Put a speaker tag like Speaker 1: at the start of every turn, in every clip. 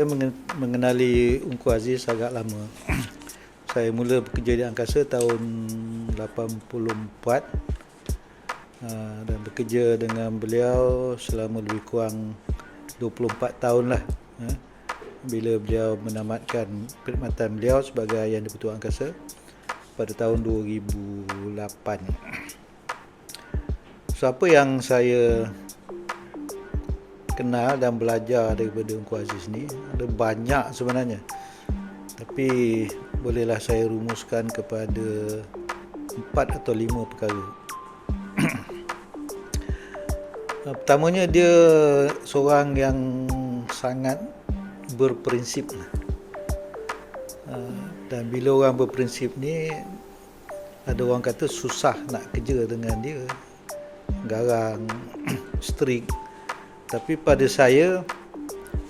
Speaker 1: Saya mengenali Ungku Aziz agak lama. Saya mula bekerja di angkasa tahun 84 ah, dan bekerja dengan beliau selama lebih kurang 24 tahun lah. Ah, bila beliau menamatkan perkhidmatan beliau sebagai Ayah Dipertua Angkasa pada tahun 2008. So apa yang saya kenal dan belajar daripada Ungku Aziz ni ada banyak sebenarnya. Tapi bolehlah saya rumuskan kepada empat atau lima perkara. Pertamanya dia seorang yang sangat berprinsip. Dan bila orang berprinsip ni ada orang kata susah nak kerja dengan dia. Garang strict tapi pada saya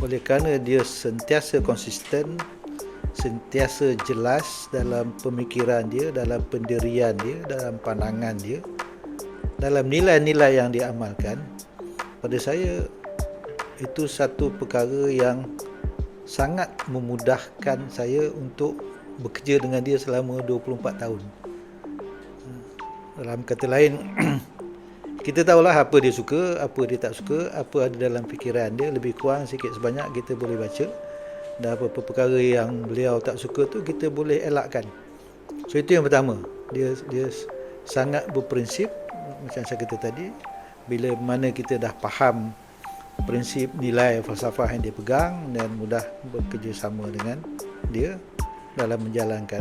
Speaker 1: oleh kerana dia sentiasa konsisten sentiasa jelas dalam pemikiran dia dalam pendirian dia dalam pandangan dia dalam nilai-nilai yang dia amalkan pada saya itu satu perkara yang sangat memudahkan saya untuk bekerja dengan dia selama 24 tahun. Dalam kata lain kita tahulah apa dia suka, apa dia tak suka, apa ada dalam fikiran dia, lebih kurang sikit sebanyak kita boleh baca. Dan apa-apa perkara yang beliau tak suka tu kita boleh elakkan. So itu yang pertama. Dia dia sangat berprinsip macam saya kata tadi, bila mana kita dah faham prinsip nilai falsafah yang dia pegang dan mudah bekerjasama dengan dia dalam menjalankan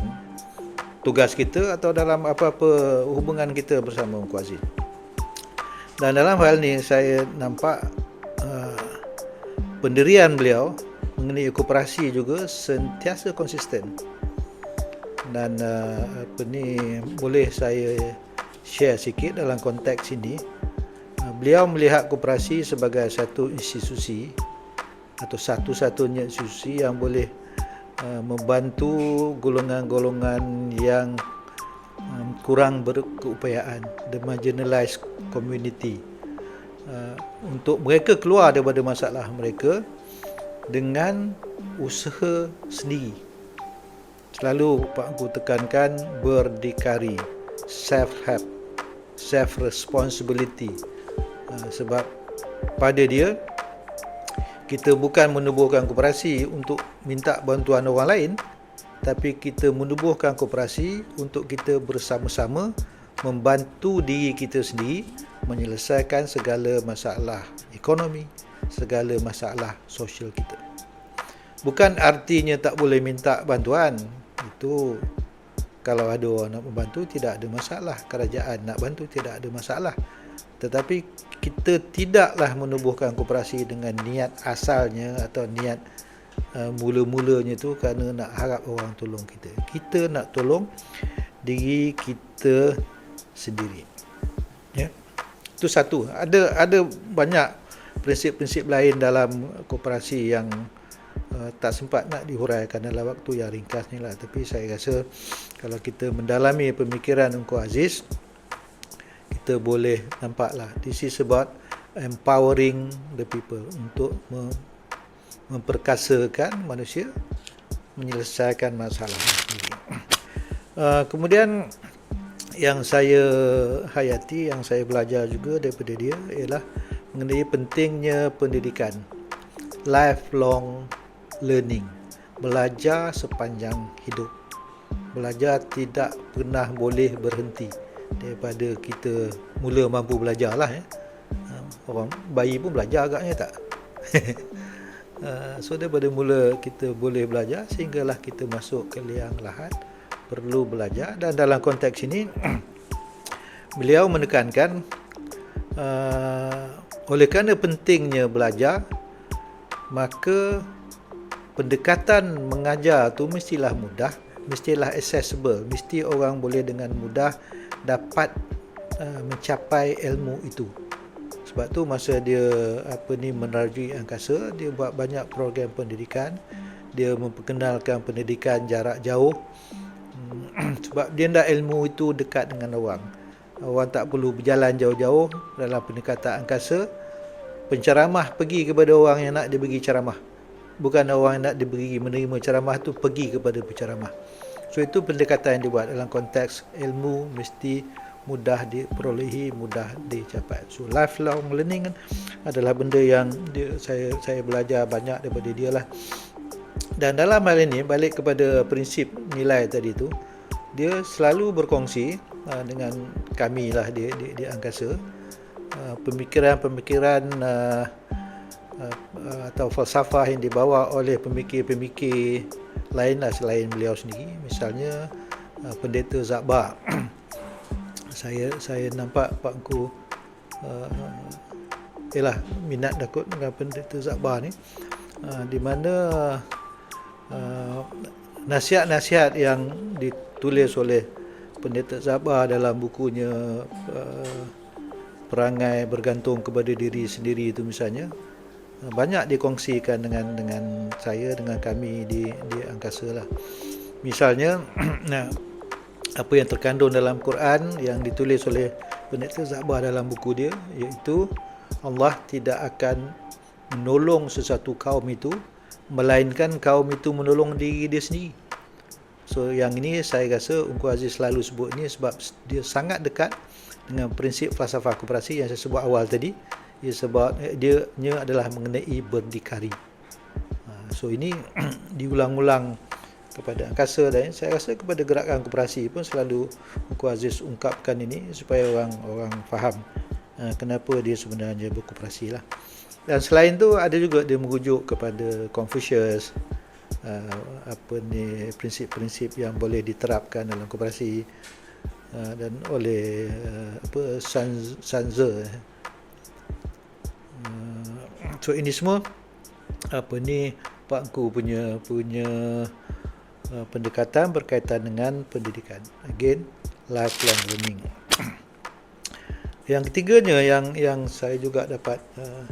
Speaker 1: tugas kita atau dalam apa-apa hubungan kita bersama Ungku Aziz. Dan dalam hal ini saya nampak uh, pendirian beliau mengenai koperasi juga sentiasa konsisten. Dan uh, apa ni boleh saya share sikit dalam konteks ini. Uh, beliau melihat koperasi sebagai satu institusi atau satu-satunya institusi yang boleh uh, membantu golongan-golongan yang kurang berkeupayaan the marginalized community. Uh, untuk mereka keluar daripada masalah mereka dengan usaha sendiri. Selalu Pak Aku tekankan berdikari self help self responsibility uh, sebab pada dia kita bukan menubuhkan koperasi untuk minta bantuan orang lain tapi kita menubuhkan koperasi untuk kita bersama-sama membantu diri kita sendiri menyelesaikan segala masalah ekonomi, segala masalah sosial kita. Bukan artinya tak boleh minta bantuan. Itu kalau ada orang nak membantu tidak ada masalah. Kerajaan nak bantu tidak ada masalah. Tetapi kita tidaklah menubuhkan koperasi dengan niat asalnya atau niat uh, mula-mulanya tu kerana nak harap orang tolong kita. Kita nak tolong diri kita sendiri. Ya. Itu satu. Ada ada banyak prinsip-prinsip lain dalam koperasi yang uh, tak sempat nak dihuraikan dalam waktu yang ringkas ni lah. Tapi saya rasa kalau kita mendalami pemikiran Ungku Aziz, kita boleh nampaklah this is about empowering the people untuk memperkasakan manusia menyelesaikan masalah. Uh, kemudian yang saya hayati yang saya belajar juga daripada dia ialah mengenai pentingnya pendidikan. Lifelong learning. Belajar sepanjang hidup. Belajar tidak pernah boleh berhenti daripada kita mula mampu belajar lah ya. Uh, orang bayi pun belajar agaknya tak Uh, so daripada mula kita boleh belajar sehinggalah kita masuk ke liang lahat perlu belajar. Dan dalam konteks ini beliau menekankan uh, oleh kerana pentingnya belajar maka pendekatan mengajar tu mestilah mudah mestilah accessible. Mesti orang boleh dengan mudah dapat uh, mencapai ilmu itu sebab tu masa dia apa ni menerjui angkasa dia buat banyak program pendidikan. Dia memperkenalkan pendidikan jarak jauh. Hmm, sebab dia nak ilmu itu dekat dengan orang. Orang tak perlu berjalan jauh-jauh dalam pendekatan angkasa. Penceramah pergi kepada orang yang nak dia bagi ceramah. Bukan orang nak diberi menerima ceramah tu pergi kepada penceramah. So itu pendekatan yang dibuat dalam konteks ilmu mesti mudah diperolehi mudah dicapai. So lifelong learning kan adalah benda yang dia, saya saya belajar banyak daripada dia lah. Dan dalam hal ini balik kepada prinsip nilai tadi tu dia selalu berkongsi uh, dengan kami lah di, di, di angkasa uh, pemikiran-pemikiran uh, uh, uh, atau falsafah yang dibawa oleh pemikir-pemikir lain lah selain beliau sendiri. Misalnya uh, pendeta Zakbar saya saya nampak Pak Engku uh, ialah minat dakut dengan pendeta Zakbar ni. Uh, di mana uh, nasihat-nasihat yang ditulis oleh pendeta Zabar dalam bukunya uh, perangai bergantung kepada diri sendiri itu misalnya uh, banyak dikongsikan dengan dengan saya dengan kami di di angkasa lah. Misalnya nah apa yang terkandung dalam Quran yang ditulis oleh pendeta Zabar dalam buku dia iaitu Allah tidak akan menolong sesuatu kaum itu melainkan kaum itu menolong diri dia sendiri So yang ini saya rasa Ungku Aziz selalu sebut ni sebab dia sangat dekat dengan prinsip falsafah koperasi yang saya sebut awal tadi. Ia sebab eh, dia nya adalah mengenai berdikari. Ha, so ini diulang-ulang kepada angkasa dan saya rasa kepada gerakan koperasi pun selalu Ungku Aziz ungkapkan ini supaya orang orang faham ha, kenapa dia sebenarnya berkoperasi lah. Dan selain tu ada juga dia merujuk kepada Confucius, uh, apa ni prinsip-prinsip yang boleh diterapkan dalam koperasi uh, dan oleh uh, apa Sanze uh, so ini semua apa ni Pak Ku punya punya uh, pendekatan berkaitan dengan pendidikan. Again lifelong learning. Yang ketiganya yang yang saya juga dapat uh,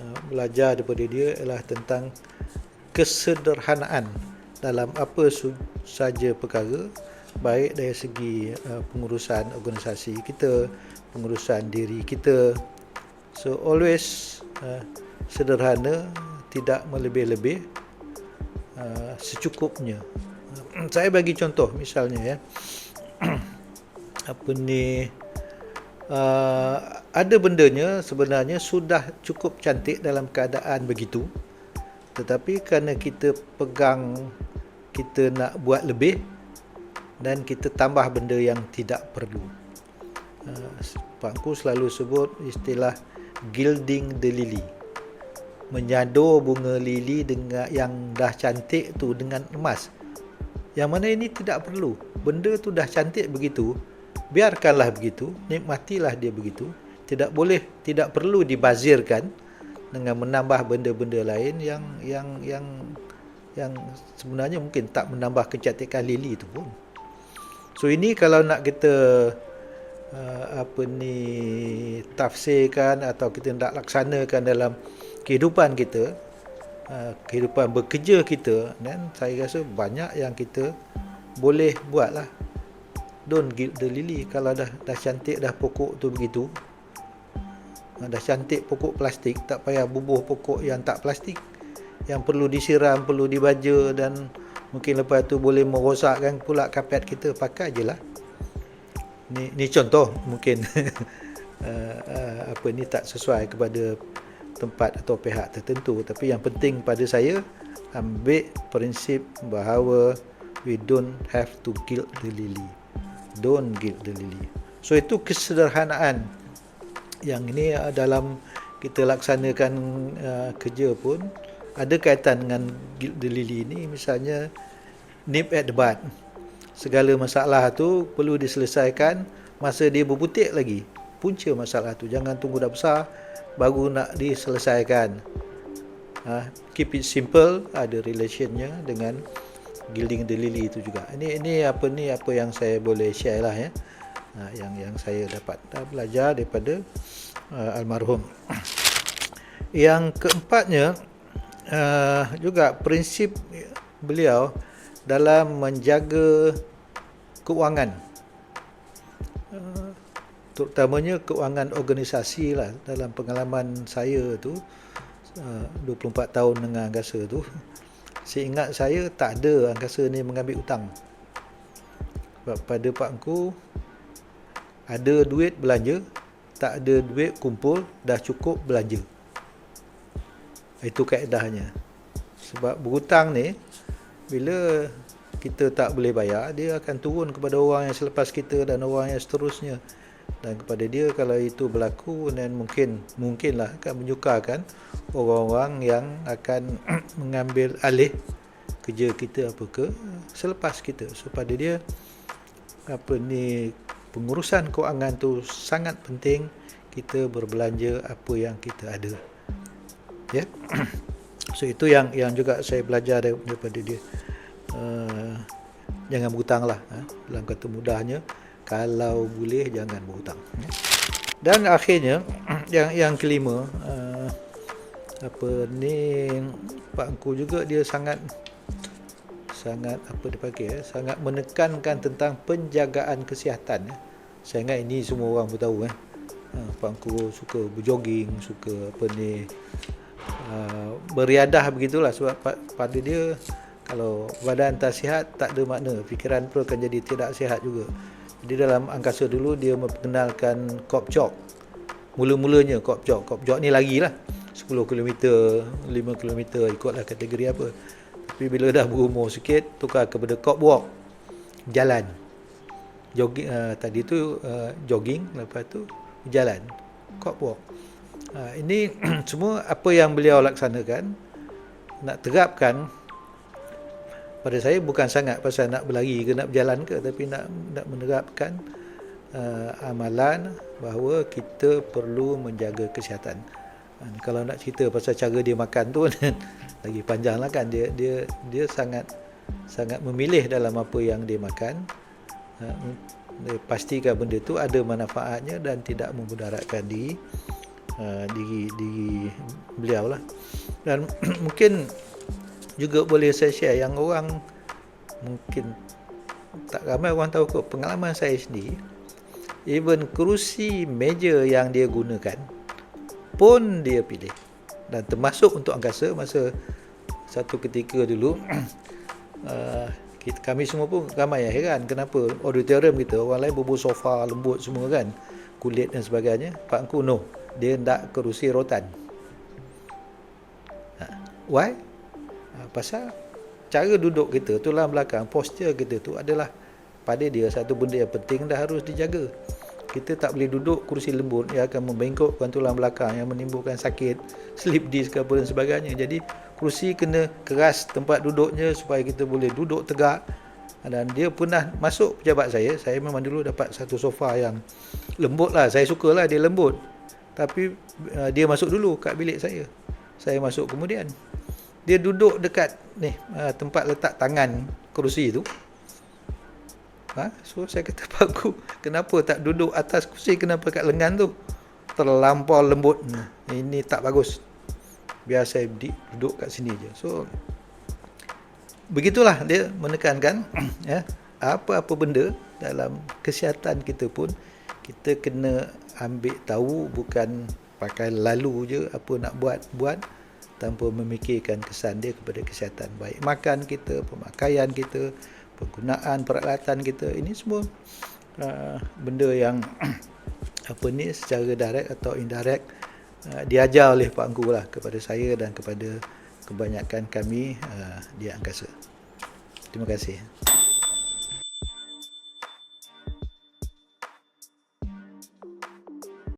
Speaker 1: uh, belajar daripada dia ialah tentang kesederhanaan dalam apa saja perkara baik dari segi uh, pengurusan organisasi kita pengurusan diri kita. So always uh, sederhana tidak melebih-lebih uh, secukupnya. Uh, saya bagi contoh misalnya ya. Apa ni uh, ada bendanya sebenarnya sudah cukup cantik dalam keadaan begitu. Tetapi kerana kita pegang kita nak buat lebih dan kita tambah benda yang tidak perlu. Uh, Pak Ku selalu sebut istilah gilding the lily menyadur bunga lili dengan yang dah cantik tu dengan emas. Yang mana ini tidak perlu. Benda tu dah cantik begitu biarkanlah begitu nikmatilah dia begitu. Tidak boleh tidak perlu dibazirkan dengan menambah benda-benda lain yang yang yang yang sebenarnya mungkin tak menambah kecantikan lili itu pun. So ini kalau nak kita uh, apa ni tafsirkan atau kita nak laksanakan dalam kehidupan kita, uh, kehidupan bekerja kita dan saya rasa banyak yang kita boleh buatlah. Don't gild the lily. Kalau dah dah cantik dah pokok tu begitu, dah cantik pokok plastik tak payah bubuh pokok yang tak plastik yang perlu disiram perlu dibaja dan mungkin lepas tu boleh merosakkan pula kapet kita pakai je lah ni, ni contoh mungkin. Uh, uh, apa ni tak sesuai kepada tempat atau pihak tertentu. Tapi yang penting pada saya ambil prinsip bahawa we don't have to gild the lily. Don't gild the lily. So itu kesederhanaan yang ini uh, dalam kita laksanakan uh, kerja pun ada kaitan dengan the lily ini. Misalnya nip at the bud. Segala masalah tu perlu diselesaikan masa dia berbutik lagi. Punca masalah tu. Jangan tunggu dah besar baru nak diselesaikan uh, keep it simple ada relationnya dengan gilding the lily itu juga ini ini apa ni apa yang saya boleh share lah ya Ha, yang yang saya dapat belajar daripada uh, almarhum. Yang keempatnya uh, juga prinsip beliau dalam menjaga keuangan. Terutamanya keuangan organisasi lah. Dalam pengalaman saya tu uh, 24 tahun dengan angkasa tu seingat saya tak ada angkasa ni mengambil hutang. Sebab pada Pak Engku ada duit belanja tak ada duit kumpul dah cukup belanja. Itu kaedahnya. Sebab berhutang ni bila kita tak boleh bayar dia akan turun kepada orang yang selepas kita dan orang yang seterusnya dan kepada dia kalau itu berlaku dan mungkin mungkinlah akan menyukarkan orang-orang yang akan mengambil alih kerja kita apa ke selepas kita. So pada dia apa ni pengurusan kewangan tu sangat penting. Kita berbelanja apa yang kita ada. Ya? So itu yang yang juga saya belajar daripada dia. Uh, jangan berhutang lah uh, dalam kata mudahnya kalau boleh jangan berhutang dan akhirnya yang yang kelima uh, apa ni Pak Engku juga dia sangat sangat apa dipanggil ya, sangat menekankan tentang penjagaan kesihatan ya. saya ingat ini semua orang pun tahu eh. Pak Engku suka berjoging suka apa ni uh, beriadah begitulah sebab pada dia kalau badan tak sihat tak ada makna fikiran pun akan jadi tidak sihat juga jadi dalam angkasa dulu dia memperkenalkan kop jog mula-mulanya kop jog kop ni lagi lah. 10 km 5 km ikutlah kategori apa. Tapi bila dah berumur sikit tukar kepada kop walk jalan. Jogging uh, tadi tu uh, jogging lepas tu jalan. Kop walk uh, ini semua apa yang beliau laksanakan nak terapkan pada saya bukan sangat pasal nak berlari ke nak berjalan ke tapi nak nak menerapkan uh, amalan bahawa kita perlu menjaga kesihatan. Uh, kalau nak cerita pasal cara dia makan tu lagi panjang lah kan dia dia dia sangat sangat memilih dalam apa yang dia makan. Uh, dia pastikan benda tu ada manfaatnya dan tidak memudaratkan diri uh, diri diri beliau lah. Dan mungkin juga boleh saya share yang orang mungkin tak ramai orang tahu kot pengalaman saya sendiri even kerusi meja yang dia gunakan pun dia pilih. Dan termasuk untuk angkasa masa satu ketika dulu uh, kami semua pun ramai yang heran kenapa auditorium kita orang lain bubuh sofa lembut semua kan kulit dan sebagainya. Pak Engku no dia nak kerusi rotan. Ha, why pasal cara duduk kita tulang belakang posture kita tu adalah pada dia satu benda yang penting dah harus dijaga. Kita tak boleh duduk kursi lembut yang akan membengkokkan tulang belakang yang menimbulkan sakit slip disc apa dan sebagainya. Jadi kursi kena keras tempat duduknya supaya kita boleh duduk tegak. Dan dia pernah masuk pejabat saya saya memang dulu dapat satu sofa yang lembut lah saya sukalah dia lembut. Tapi uh, dia masuk dulu kat bilik saya. Saya masuk kemudian dia duduk dekat ni uh, tempat letak tangan kerusi tu. Ha? so saya kata pak aku kenapa tak duduk atas kerusi? Kenapa kat lengan tu? Terlampau lembut. Hmm. ini tak bagus. Biar saya duduk kat sini je. So begitulah dia menekankan ya apa-apa benda dalam kesihatan kita pun kita kena ambil tahu bukan pakai lalu je apa nak buat buat tanpa memikirkan kesan dia kepada kesihatan baik makan kita pemakaian kita penggunaan peralatan kita. Ini semua uh, benda yang apa ni secara direct atau indirect uh, diajar oleh Pak Angku lah kepada saya dan kepada kebanyakan kami uh, di angkasa. Terima kasih